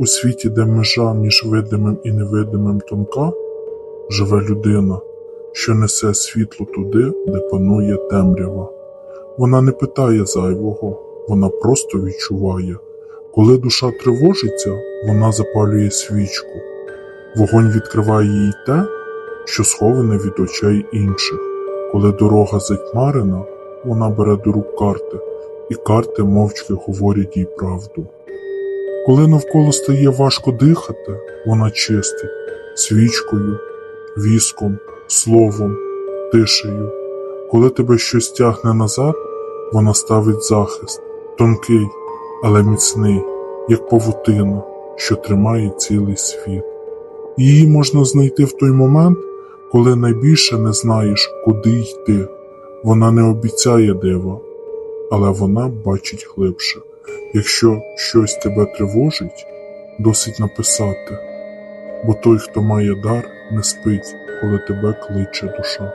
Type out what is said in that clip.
У світі, де межа між видимим і невидимим тонка, живе людина, що несе світло туди, де панує темрява. Вона не питає зайвого, вона просто відчуває. Коли душа тривожиться, вона запалює свічку. Вогонь відкриває їй те, що сховане від очей інших. Коли дорога затьмарена, вона бере до рук карти, і карти мовчки говорять їй правду. Коли навколо стає важко дихати, вона чистить свічкою, віском, словом, тишею. Коли тебе щось тягне назад, вона ставить захист, тонкий, але міцний, як павутина, що тримає цілий світ. Її можна знайти в той момент, коли найбільше не знаєш, куди йти. Вона не обіцяє дива, але вона бачить глибше. Якщо щось тебе тривожить, досить написати, бо той, хто має дар, не спить, коли тебе кличе душа.